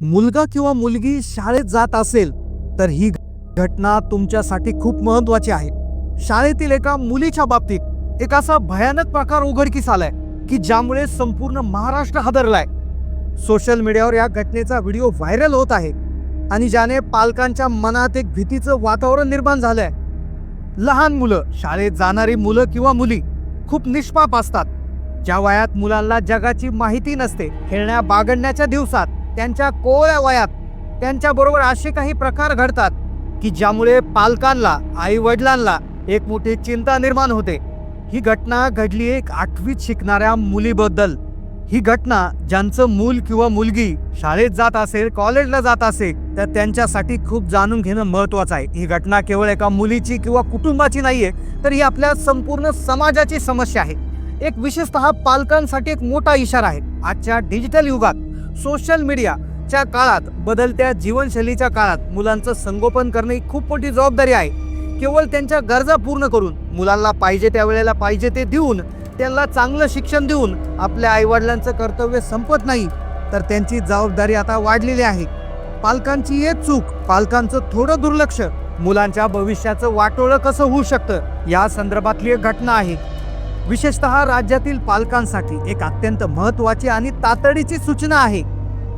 मुलगा किंवा मुलगी शाळेत जात असेल तर ही घटना तुमच्यासाठी खूप महत्वाची आहे. शाळेतील एका मुलीच्या बाबतीत एक असा भयानक प्रकार उघडकीस आलाय की ज्यामुळे संपूर्ण महाराष्ट्र हादरलाय. सोशल मीडियावर या घटनेचा व्हिडिओ व्हायरल होत आहे आणि ज्याने पालकांच्या मनात एक भीतीचं वातावरण निर्माण झालंय. लहान मुलं शाळेत जाणारी मुलं किंवा मुली खूप निष्पाप असतात. ज्या वयात मुलांना जगाची माहिती नसते खेळण्या बागडण्याच्या दिवसात त्यांच्या कोवळ्या वयात त्यांच्याबरोबर असे काही प्रकार घडतात की ज्यामुळे पालकांना आई वडिलांना एक मोठी चिंता निर्माण होते. ही घटना घडली एक आठवीत शिकणाऱ्या मुलीबद्दल. ही घटना ज्यांचं मूल किंवा मुलगी शाळेत जात असेल कॉलेजला जात असेल तर त्यांच्यासाठी खूप जाणून घेणं महत्वाचं आहे. ही घटना केवळ एका मुलीची किंवा कुटुंबाची नाही आहे तर ही आपल्या संपूर्ण समाजाची समस्या आहे. एक विशेषतः पालकांसाठी एक मोठा इशारा आहे. आजच्या डिजिटल युगात सोशल मीडियाच्या काळात बदलत्या जीवनशैलीच्या काळात मुलांचं संगोपन करणे ही खूप मोठी जबाबदारी आहे. केवळ त्यांच्या गरजा पूर्ण करून मुलांना पाहिजे त्या वेळेला पाहिजे ते देऊन त्यांना चांगलं शिक्षण देऊन आपल्या आईवडिलांचं कर्तव्य संपत नाही तर त्यांची जबाबदारी आता वाढलेली आहे. पालकांची एक चूक पालकांचं थोडं दुर्लक्ष मुलांच्या भविष्याचं वाटोळं कसं होऊ शकतं या संदर्भातली एक घटना आहे. विशेषतः राज्यातील पालकांसाठी एक अत्यंत महत्त्वाची आणि तातडीची सूचना आहे.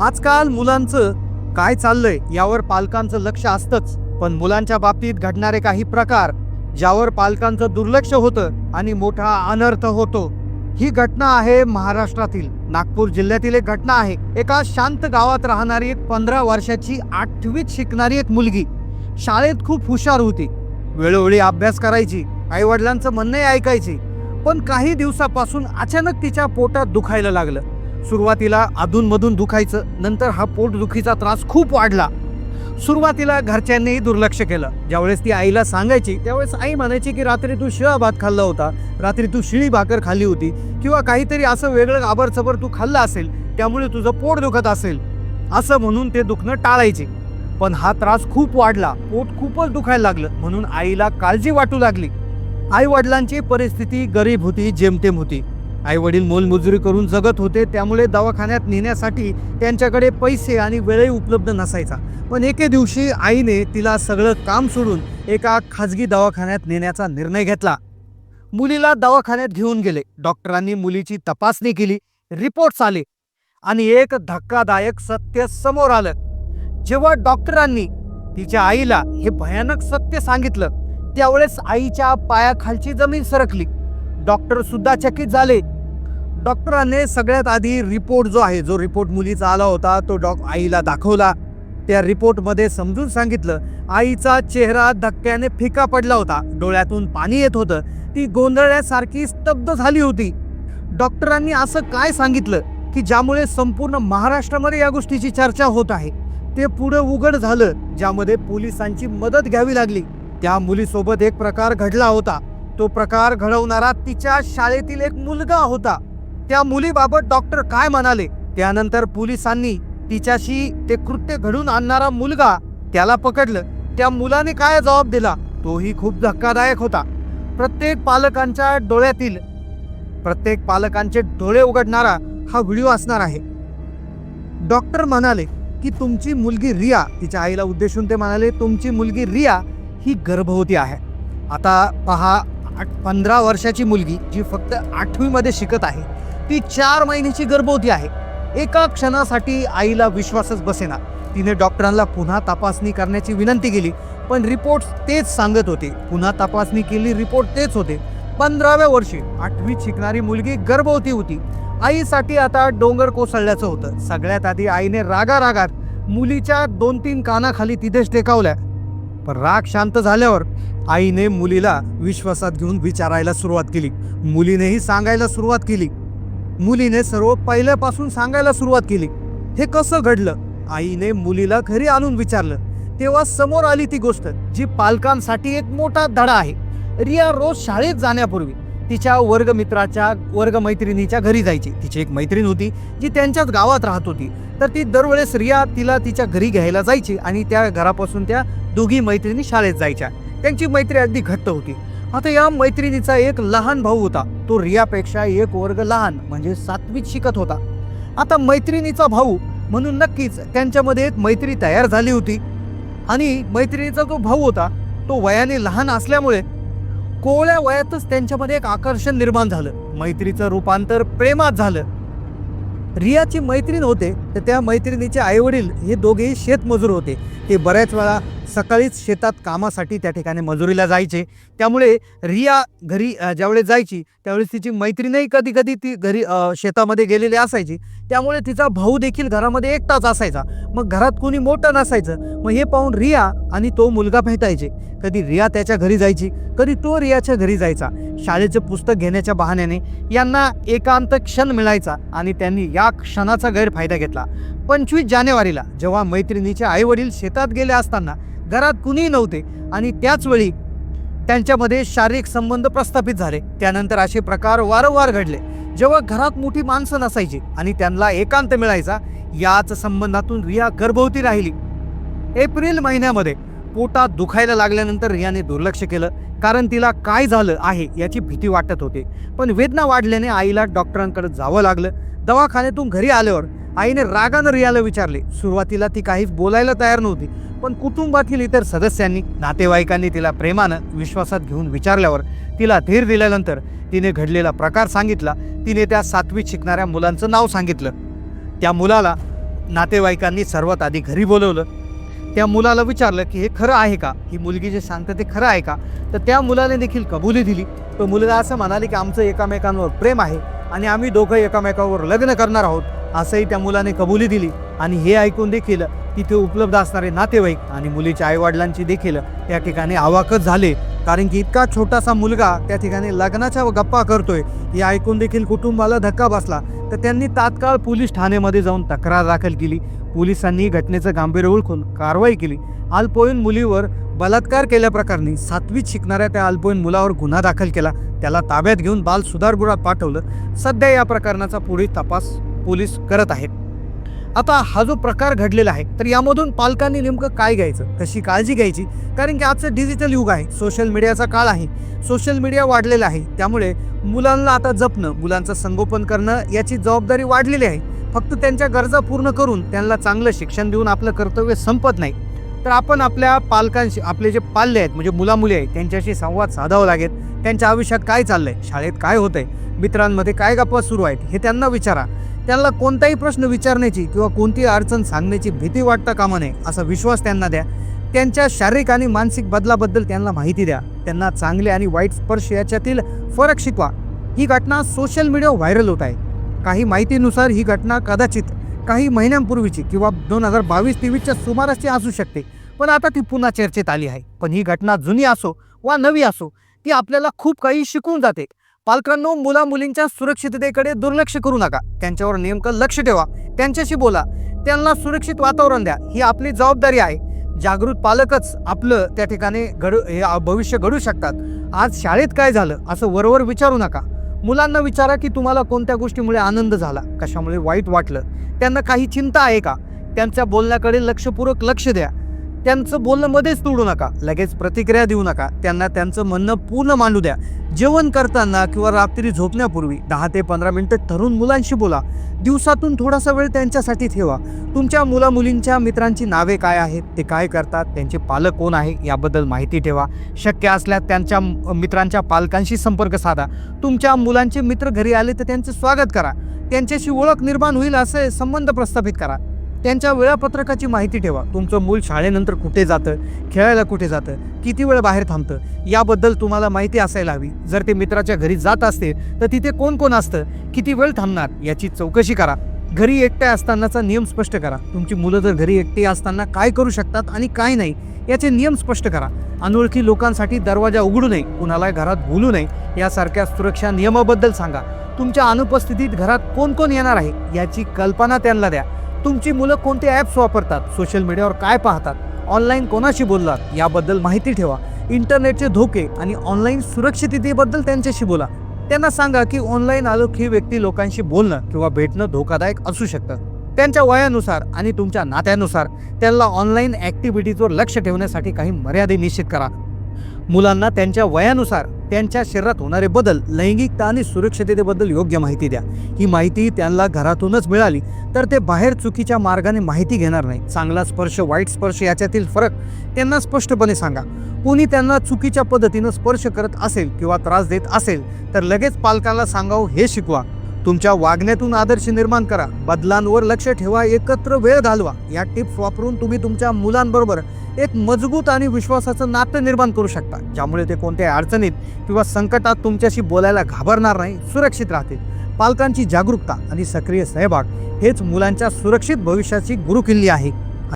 आजकाल मुलांचं काय चाललंय यावर पालकांचं लक्ष असतंच पण मुलांच्या बाबतीत घडणारे काही प्रकार ज्यावर पालकांचं दुर्लक्ष होतं आणि मोठा अनर्थ होतो. ही घटना आहे महाराष्ट्रातील. नागपूर जिल्ह्यातील एक घटना आहे. एका शांत गावात राहणारी एक पंधरा वर्षाची आठवीत शिकणारी एक मुलगी. शाळेत खूप हुशार होती. वेळोवेळी अभ्यास करायची आईवडिलांचं म्हणणंही ऐकायची. पण काही दिवसापासून अचानक तिच्या पोटात दुखायला लागलं. सुरुवातीला अधूनमधून दुखायचं नंतर हा पोटदुखीचा त्रास खूप वाढला. सुरुवातीला घरच्यांनीही दुर्लक्ष केलं. ज्यावेळेस ती आईला सांगायची त्यावेळेस आई म्हणायची की रात्री तू शिळा भात खाल्ला होता. रात्री तू शिळी भाकर खाल्ली होती. किंवा काहीतरी असं वेगळं आबरचबर तू खाल्लं असेल त्यामुळे तुझं पोट दुखत असेल. असं म्हणून ते दुखणं टाळायचे. पण हा त्रास खूप वाढला. पोट खूपच दुखायला लागलं. म्हणून आईला काळजी वाटू लागली. आई वडिलांची परिस्थिती गरीब होती जेमतेम होती. आई वडील मोलमजुरी करून जगत होते त्यामुळे दवाखान्यात नेण्यासाठी त्यांच्याकडे पैसे आणि वेळही उपलब्ध नसायचा. पण एके दिवशी आईने तिला सगळं काम सोडून एका खाजगी दवाखान्यात नेण्याचा निर्णय घेतला. मुलीला दवाखान्यात घेऊन गेले. डॉक्टरांनी मुलीची तपासणी केली. रिपोर्ट्स आले. आणि एक धक्कादायक सत्य समोर आलं. जेव्हा डॉक्टरांनी तिच्या आईला हे भयानक सत्य सांगितलं त्यावेळेस आईच्या पायाखालची जमीन सरकली. डॉक्टर सुद्धा चकित झाले. डॉक्टरांनी सगळ्यात आधी रिपोर्ट जो आहे जो रिपोर्ट मुलीचा आला होता तो डॉक आईला दाखवला. त्या रिपोर्टमध्ये समजून सांगितलं आईचा चेहरा धक्क्याने फिका पडला होता. डोळ्यातून पाणी येत होतं. ती गोंधळ्यासारखी स्तब्ध झाली होती. डॉक्टरांनी असं काय सांगितलं की ज्यामुळे संपूर्ण महाराष्ट्रामध्ये या गोष्टीची चर्चा होत आहे? ते पुढे उघड झालं ज्यामध्ये पोलिसांची मदत घ्यावी लागली. त्या मुलीसोबत एक प्रकार घडला होता. तो प्रकार घडवणारा तिच्या शाळेतील एक मुलगा होता. त्या मुलीबाबत डॉक्टर काय म्हणाले? त्यानंतर पोलिसांनी तिच्याशी ते कृत्य घडून आणणारा मुलगा त्याला पकडलं. त्या मुलाने काय जबाब दिला? तोही खूप धक्कादायक होता. प्रत्येक पालकांच्या डोळ्यातील प्रत्येक पालकांचे डोळे उघडणारा हा व्हिडिओ असणार आहे. डॉक्टर म्हणाले की तुमची मुलगी रिया तिच्या आईला उद्देशून ते म्हणाले तुमची मुलगी रिया ही गर्भवती आहे. आता पहा आठ पंधरा वर्षाची मुलगी जी फक्त आठवीमध्ये शिकत आहे ती चार महिन्याची गर्भवती आहे. एका क्षणासाठी आईला विश्वासच बसेना. तिने डॉक्टरांना पुन्हा तपासणी करण्याची विनंती केली पण रिपोर्ट तेच सांगत होते. पुन्हा तपासणी केली रिपोर्ट तेच होते. पंधराव्या वर्षी आठवीत शिकणारी मुलगी गर्भवती होती. आईसाठी आता डोंगर कोसळल्याचं होतं. सगळ्यात आधी आईने रागा रागात मुलीच्या दोन तीन कानाखाली तिथेच टेकावल्या. पण राग शांत झाल्यावर आईने मुलीला विश्वासात घेऊन विचारायला सुरुवात केली. मुलीनेही सांगायला सुरुवात केली. मुलीने सर्व पहिल्यापासून सांगायला सुरुवात केली. हे कसं घडलं? आईने मुलीला घरी आणून विचारलं. तेव्हा समोर आली ती गोष्ट जी पालकांसाठी एक मोठा धडा आहे. रिया रोज शाळेत जाण्यापूर्वी तिच्या वर्गमित्राच्या वर्गमैत्रिणीच्या घरी जायची. तिची एक मैत्रीण होती जी त्यांच्याच गावात राहत होती. तर ती दरवेळेस रिया तिला तिच्या घरी घ्यायला जायची आणि त्या घरापासून त्या दोघी मैत्रिणी शाळेत जायच्या. त्यांची मैत्री अगदी घट्ट होती. आता या मैत्रिणीचा एक लहान भाऊ होता. तो रियापेक्षा एक वर्ग लहान म्हणजे सातवीत शिकत होता. आता मैत्रिणीचा भाऊ म्हणून नक्कीच त्यांच्यामध्ये एक मैत्री तयार झाली होती. आणि मैत्रिणीचा जो भाऊ होता तो वयाने लहान असल्यामुळे कोवळ्या वयातच त्यांच्यामध्ये एक आकर्षण निर्माण झालं. मैत्रीचं रूपांतर प्रेमात झालं. रियाची मैत्रीण होते तर त्या मैत्रिणीचे आईवडील हे दोघेही शेतमजूर होते. ते बऱ्याच वेळा सकाळीच शेतात कामासाठी त्या ठिकाणी मजुरीला जायचे. त्यामुळे रिया घरी ज्यावेळेस जायची त्यावेळेस तिची मैत्रीणही कधी कधी ती घरी शेतामध्ये गेलेली असायची. त्यामुळे तिचा भाऊ देखील घरामध्ये एकटाच असायचा. मग घरात कोणी मोठं नसायचं. मग हे पाहून रिया आणि तो मुलगा भेटायचे. कधी रिया त्याच्या घरी जायची कधी तो रियाच्या घरी जायचा. शाळेचे पुस्तक घेण्याच्या बहाण्याने यांना एकांत क्षण मिळायचा आणि त्यांनी या क्षणाचा गैरफायदा घेतला. पंचवीस जानेवारीला जेव्हा मैत्रिणीचे आईवडील शेतात गेले असताना घरात कुणीही नव्हते आणि त्याचवेळी त्यांच्यामध्ये शारीरिक संबंध प्रस्थापित झाले. त्यानंतर असे प्रकार वारंवार घडले. जेव्हा घरात मोठी माणसं नसायची आणि त्यांना एकांत मिळायचा याच संबंधातून रिया गर्भवती राहिली. एप्रिल महिन्यामध्ये पोटात दुखायला लागल्यानंतर रियाने दुर्लक्ष केलं कारण तिला काय झालं आहे याची भीती वाटत होते. पण वेदना वाढल्याने आईला डॉक्टरांकडे जावं लागलं. दवाखान्यातून घरी आल्यावर आईने रागानं रियाला विचारले. सुरुवातीला ती काहीच बोलायला तयार नव्हती पण कुटुंबातील इतर सदस्यांनी नातेवाईकांनी तिला प्रेमानं विश्वासात घेऊन विचारल्यावर तिला धीर दिल्यानंतर तिने घडलेला प्रकार सांगितला. तिने त्या सातवीत शिकणाऱ्या मुलांचं नाव सांगितलं. त्या मुलाला नातेवाईकांनी सर्वात आधी घरी बोलवलं. त्या मुलाला विचारलं की हे खरं आहे का? ही मुलगी जे सांगतं ते खरं आहे का? तर त्या मुलाने देखील कबुली दिली. तो मुलगा असं म्हणाले की आमचं एकामेकांवर प्रेम आहे. आणि आम्ही दोघं एकामेकावर लग्न करणार आहोत असंही त्या मुलाने कबुली दिली. आणि हे ऐकून देखील तिथे उपलब्ध असणारे नातेवाईक आणि मुलीच्या आईवडिलांची देखील या ठिकाणी आवाकच झाले. कारण की इतका छोटासा मुलगा त्या ठिकाणी लग्नाच्या गप्पा करतोय हे ऐकून देखील कुटुंबाला धक्का बसला. तर त्यांनी तात्काळ पोलीस ठाणेमध्ये जाऊन तक्रार दाखल केली. पोलिसांनी घटनेचं गांभीर्य ओळखून कारवाई केली. अल्पवयीन मुलीवर बलात्कार केल्याप्रकरणी सातवीत शिकणाऱ्या त्या अल्पवयीन मुलावर गुन्हा दाखल केला. त्याला ताब्यात घेऊन बाल सुधारगृहात पाठवलं. सध्या या प्रकरणाचा पुढील तपास पोलीस करत आहेत. आता हा जो प्रकार घडलेला आहे तर यामधून पालकांनी नेमकं काय घ्यायचं? कशी काळजी घ्यायची? कारण की आजचं डिजिटल युग आहे सोशल मीडियाचा काळ आहे. सोशल मीडिया वाढलेला आहे त्यामुळे मुलांना आता जपणं मुलांचं संगोपन करणं याची जबाबदारी वाढलेली आहे. फक्त त्यांच्या गरजा पूर्ण करून त्यांना चांगलं शिक्षण देऊन आपलं कर्तव्य संपत नाही. तर आपण आपल्या पालकांशी आपले जे पाल्य आहेत म्हणजे मुलामुली आहेत त्यांच्याशी संवाद साधावा लागेल. त्यांच्या आयुष्यात काय चाललंय? शाळेत काय होतंय? मित्रांमध्ये काय गप्पा सुरू आहेत? हे त्यांना विचारा. त्यांना कोणताही प्रश्न विचारण्याची किंवा कोणतीही अडचण सांगण्याची भीती वाटता कामा नये असा विश्वास त्यांना द्या. त्यांच्या शारीरिक आणि मानसिक बदलाबद्दल त्यांना माहिती द्या. त्यांना चांगले आणि वाईट स्पर्श याच्यातील फरक शिकवा. ही घटना सोशल मीडियावर व्हायरल होत आहे. काही माहितीनुसार ही घटना कदाचित काही महिन्यांपूर्वीची किंवा दोन हजार बावीस तेवीसच्या सुमारासची असू शकते. पण आता ती पुन्हा चर्चेत आली आहे. पण ही घटना जुनी असो वा नवी असो ती आपल्याला खूप काही शिकून जाते. पालकांनो मुला मुलींच्या सुरक्षिततेकडे दुर्लक्ष करू नका. त्यांच्यावर नेमकं लक्ष ठेवा. त्यांच्याशी बोला. त्यांना सुरक्षित वातावरण द्या. ही आपली जबाबदारी आहे. जागृत पालकच आपलं त्या ठिकाणी घडू हे भविष्य घडू शकतात. आज शाळेत काय झालं असं वरवर विचारू नका. मुलांना विचारा की तुम्हाला कोणत्या गोष्टीमुळे आनंद झाला कशामुळे वाईट वाटलं. त्यांना काही चिंता आहे का? त्यांच्या बोलण्याकडे लक्षपूर्वक लक्ष द्या. त्यांचं बोलणं मध्येच तोडू नका. लगेच प्रतिक्रिया देऊ नका. त्यांना त्यांचं म्हणणं पूर्ण मांडू द्या. जेवण करताना किंवा रात्री झोपण्यापूर्वी दहा ते पंधरा मिनिटं तरुण मुलांशी बोला. दिवसातून थोडासा वेळ त्यांच्यासाठी ठेवा. तुमच्या मुला मुलींच्या मित्रांची नावे काय आहेत ते काय करतात त्यांचे पालक कोण आहे याबद्दल माहिती ठेवा. शक्य असल्यास त्यांच्या मित्रांच्या पालकांशी संपर्क साधा. तुमच्या मुलांचे मित्र घरी आले तर त्यांचे स्वागत करा. त्यांच्याशी ओळख निर्माण होईल असे संबंध प्रस्थापित करा. त्यांच्या वेळापत्रकाची माहिती ठेवा. तुमचं मूल शाळेनंतर कुठे जातं खेळायला कुठे जातं किती वेळ बाहेर थांबतं याबद्दल तुम्हाला माहिती असायला हवी. जर ते मित्राच्या घरी जात असते तर तिथे कोण कोण असतं किती वेळ थांबणार याची चौकशी करा. घरी एकटे असतानाचा नियम स्पष्ट करा. तुमची मुलं जर घरी एकटी असताना काय करू शकतात आणि काय नाही याचे नियम स्पष्ट करा. अनोळखी लोकांसाठी दरवाजा उघडू नये कुणाला घरात बोलू नये यासारख्या सुरक्षा नियमाबद्दल सांगा. तुमच्या अनुपस्थितीत घरात कोण कोण येणार आहे याची कल्पना त्यांना द्या. तुमची मुलं कोणते ॲप्स वापरतात? सोशल मीडियावर काय पाहतात? ऑनलाईन कोणाशी बोललात? याबद्दल माहिती ठेवा. इंटरनेटचे धोके आणि ऑनलाईन सुरक्षिततेबद्दल त्यांच्याशी बोला. त्यांना सांगा की ऑनलाईन अनोळखी व्यक्ती लोकांशी बोलणं किंवा भेटणं धोकादायक असू शकतं. त्यांच्या वयानुसार आणि तुमच्या नात्यानुसार त्यांना ऑनलाईन ॲक्टिव्हिटीजवर लक्ष ठेवण्यासाठी काही मर्यादे निश्चित करा. मुलांना त्यांच्या वयानुसार त्यांच्या शरीरात होणारे बदल लैंगिकता आणि सुरक्षिततेबद्दल योग्य माहिती द्या. ही माहिती त्यांना घरातूनच मिळाली तर ते बाहेर चुकीच्या मार्गाने माहिती घेणार नाही चांगला स्पर्श वाईट स्पर्श याच्यातील फरक त्यांना स्पष्टपणे सांगा. कोणी त्यांना चुकीच्या पद्धतीनं स्पर्श करत असेल किंवा त्रास देत असेल तर लगेच पालकांना सांगावं हे शिकवा. तुमच्या वागण्यातून आदर्श निर्माण करा. बदलांवर लक्ष ठेवा एकत्र वेळ घालवा. या टिप्स वापरून तुम्ही तुमच्या मुलांबरोबर एक मजबूत आणि विश्वासाचं नातं निर्माण करू शकता ज्यामुळे ते कोणत्याही अडचणीत किंवा संकटात तुमच्याशी बोलायला घाबरणार नाही सुरक्षित राहतील. पालकांची जागरूकता आणि सक्रिय सहभाग हेच मुलांच्या सुरक्षित भविष्याची गुरुकिल्ली आहे.